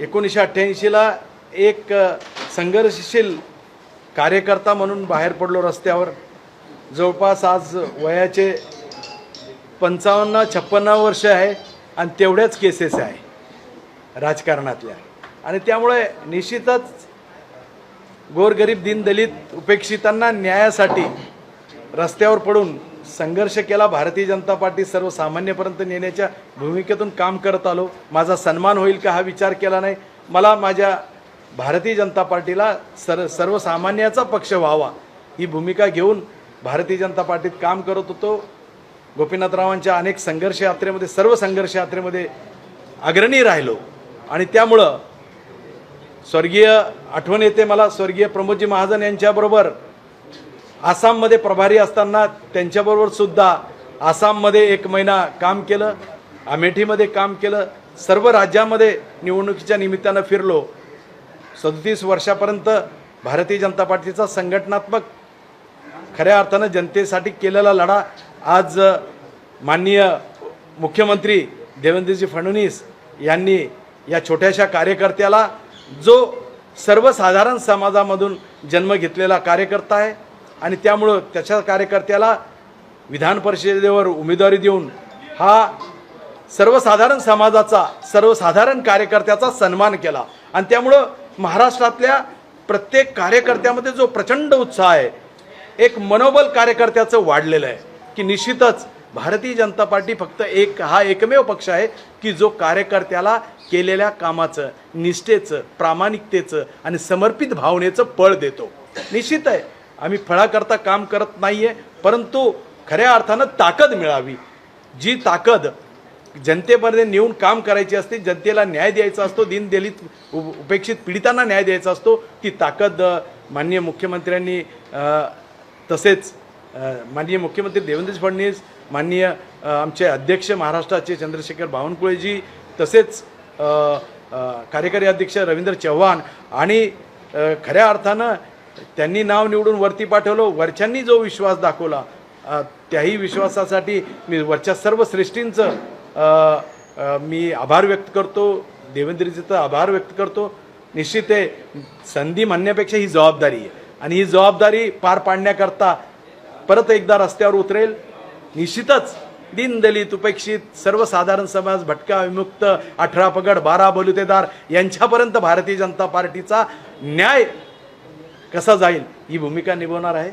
एकोणीसशे अठ्ठ्याऐंशीला एक संघर्षशील कार्यकर्ता म्हणून बाहेर पडलो रस्त्यावर. जवळपास आज वयाचे पंचावन्न छप्पन्न वर्ष आहे आणि तेवढ्याच केसेस आहे राजकारणातल्या. आणि त्यामुळे निश्चितच गोरगरीब दीनदलित उपेक्षितांना न्यायासाठी रस्त्यावर पडून संघर्ष केला भारतीय जनता पार्टी सर्वसामान्यपर्यंत नेण्याच्या भूमिकेतून काम करत आलो. माझा सन्मान होईल का हा विचार केला नाही. मला माझ्या भारतीय जनता पार्टीला सर सर्वसामान्याचा पक्ष व्हावा ही भूमिका घेऊन भारतीय जनता पार्टीत काम करत होतो. गोपीनाथरावांच्या अनेक संघर्ष यात्रेमध्ये सर्व संघर्ष यात्रेमध्ये अग्रणी राहिलो. आणि त्यामुळं स्वर्गीय आठवण येते मला स्वर्गीय प्रमोदजी महाजन यांच्याबरोबर आसाममध्ये प्रभारी असताना त्यांच्याबरोबर सुद्धा आसाममध्ये एक महिना काम केलं अमेठीमध्ये काम केलं सर्व राज्यामध्ये निवडणुकीच्या निमित्तानं फिरलो. सदतीस वर्षापर्यंत भारतीय जनता पार्टीचा संघटनात्मक खऱ्या अर्थानं जनतेसाठी केलेला लढा. आज माननीय मुख्यमंत्री देवेंद्रजी फडणवीस यांनी या छोट्याशा कार्यकर्त्याला जो सर्वसाधारण समाजामधून जन्म घेतलेला कार्यकर्ता आहे आणि त्यामुळं त्याच्या कार्यकर्त्याला विधान परिषदेवर उमेदवारी देऊन हा सर्वसाधारण समाजाचा सर्वसाधारण कार्यकर्त्याचा सन्मान केला. आणि त्यामुळं महाराष्ट्रातल्या प्रत्येक कार्यकर्त्यामध्ये जो प्रचंड उत्साह आहे एक मनोबल कार्यकर्त्याचं वाढलेलं आहे की निश्चितच भारतीय जनता पार्टी फक्त एक हा एकमेव पक्ष आहे की जो कार्यकर्त्याला केलेल्या कामाचं निष्ठेचं प्रामाणिकतेचं आणि समर्पित भावनेचं पळ देतो. निश्चित आहे आम्ही फळाकरता काम करत नाही आहे परंतु खऱ्या अर्थानं ताकद मिळावी. जी ताकद जनतेमध्ये नेऊन काम करायची असते जनतेला न्याय द्यायचा असतो दीनदलित उपेक्षित पीडितांना न्याय द्यायचा असतो ती ताकद माननीय मुख्यमंत्र्यांनी तसेच माननीय मुख्यमंत्री देवेंद्र फडणवीस माननीय आमचे अध्यक्ष महाराष्ट्राचे चंद्रशेखर बावनकुळेजी तसेच कार्यकारी अध्यक्ष रवींद्र चव्हाण आणि खऱ्या अर्थानं त्यांनी नाव निवडून वरती पाठवलं. वरच्यांनी जो विश्वास दाखवला त्याही विश्वासासाठी मी वरच्या सर्व श्रेष्ठींचं मी आभार व्यक्त करतो. देवेंद्रजीचं आभार व्यक्त करतो. निश्चित आहे संधी म्हणण्यापेक्षा ही जबाबदारी आहे. आणि ही जबाबदारी पार पाडण्याकरता परत एकदा रस्त्यावर उतरेल. निश्चितच दीनदलित उपेक्षित सर्वसाधारण समाज भटका विमुक्त अठरा पगड बारा बलुतेदार यांच्यापर्यंत भारतीय जनता पार्टीचा न्याय कसा जाईल ही भूमिका निभवणार आहे.